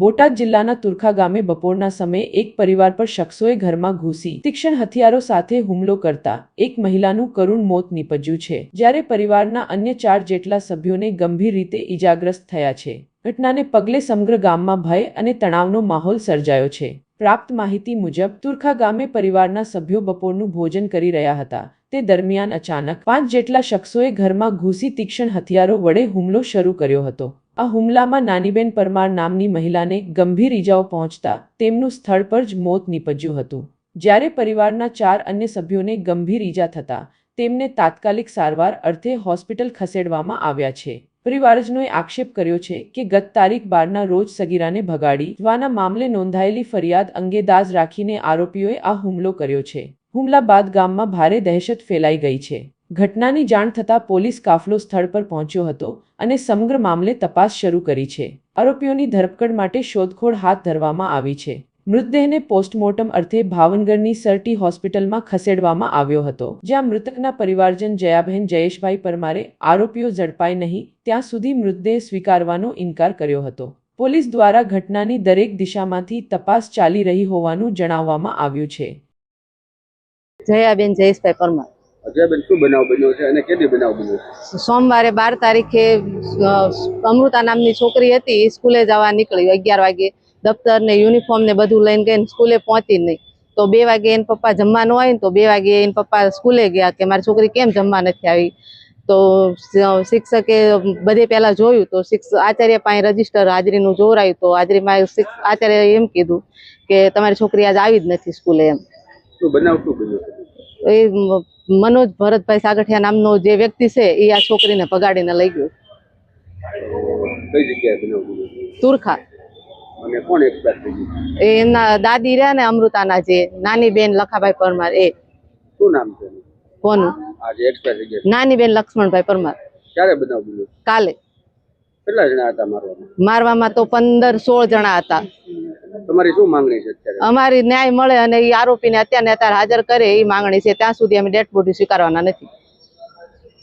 બોટાદ જિલ્લાના તુરખા ગામે બપોરના સમયે એક પરિવાર પર શખ્સોએ ઘરમાં ઘૂસી તીક્ષ્ણ હથિયારો સાથે હુમલો કરતા એક મહિલાનું કરુણ મોત નીપજ્યું છે, જ્યારે પરિવારના અન્ય ચાર જેટલા સભ્યોને ગંભીર રીતે ઈજાગ્રસ્ત થયા છે. ઘટનાને પગલે સમગ્ર ગામમાં ભય અને તણાવનો માહોલ સર્જાયો છે. પ્રાપ્ત માહિતી મુજબ, તુરખા ગામે પરિવારના સભ્યો બપોરનું ભોજન કરી રહ્યા હતા. તે દરમિયાન અચાનક પાંચ જેટલા શખ્સોએ ઘરમાં ઘૂસી તીક્ષ્ણ હથિયારો વડે હુમલો શરૂ કર્યો હતો. આ હુમલામાં નાનીબેન પરમાર નામની મહિલાને ગંભીર ઈજાઓ પહોંચતા તેમનું સ્થળ પર જ મોત નીપજ્યું હતું. જ્યારે પરિવારના ચાર અન્ય સભ્યોને ગંભીર ઈજા થતા તેમને તાત્કાલિક સારવાર અર્થે હોસ્પિટલ ખસેડવામાં આવ્યા છે. પરિવારજનોએ આક્ષેપ કર્યો છે કે ગત તારીખ બારના રોજ સગીરાને ભગાડી જવાના મામલે નોંધાયેલી ફરિયાદ અંગે દાઝ રાખીને આરોપીઓએ આ હુમલો કર્યો છે. હુમલા બાદ ગામમાં ભારે દહેશત ફેલાઈ ગઈ છે. ઘટનાની જાણ થતાં પોલીસ કાફલો સ્થળ પર પહોંચ્યો હતો અને સમગ્ર મામલે તપાસ શરૂ કરી છે. આરોપીઓની ધરપકડ માટે શોધખોળ હાથ ધરવામાં આવી છે. મૃતદેહને પોસ્ટમોર્ટમ અર્થે ભાવનગરની સરટી હોસ્પિટલમાં ખસેડવામાં આવ્યો હતો. જ્યાં મૃતકના પરિવારજન જયાબહેન જયેશભાઈ પરમારે આરોપીઓ ઝડપાય નહીં, ત્યાં સુધી મૃતદેહ સ્વીકારવાનો ઇનકાર કર્યો હતો. પોલીસ દ્વારા ઘટનાની દરેક દિશામાંથી તપાસ ચાલી રહી હોવાનું જણાવવામાં આવ્યું છે. જયાબેન જયેશભાઈ પરમાર. અજયબેન શું બનાવ બન્યો છે અને કેદી બનાવ બન્યો છે? સોમવારે બાર તારીખે અમૃતા નામની છોકરી હતી સ્કૂલે જવા નીકળી અગિયાર વાગે. દફતર ને યુનિફોર્મ ને બધું લઈને ગઈ સ્કૂલે પહોંચી નહીં. તો બે વાગે એને પપ્પા જમવા ન હોય ને તો બે વાગે એને પપ્પા સ્કૂલે ગયા કે મારી છોકરી કેમ જમવા નથી આવી. તો શિક્ષકે બધે પહેલા જોયું તો શિક્ષક આચાર્ય પાસે રજિસ્ટર હાજરીનું જોવરાયું તો હાજરીમાં આચાર્ય એમ કીધું કે તમારી છોકરી આજ આવી જ નથી સ્કૂલે એમ. શું બનાવ શું બન્યો છે? તો એ મનોજ ભરતભાઈ સાગઠિયા નામનો જે વ્યક્તિ છે એ આ છોકરીને ભગાડીને લઈ ગયો. તુરખા. એ એમના દાદી રહ્યા ને અમૃતાના જે નાની બેન લખાભાઈ પરમાર એ. શું નામ છે કોનું? નાની બેન લક્ષ્મણભાઈ પરમાર. ક્યારે બનાવ કાલે. કેટલા જણા હતા મારવામાં? મારવામાં તો પંદર સોળ જણા હતા. તમારી શું માંગણી છે અમારી ન્યાય મળે અને એ આરોપીને ને અત્યારે હાજર કરે એ માંગણી છે. ત્યાં સુધી અમે ડેડ બોડી સ્વીકારવાના નથી.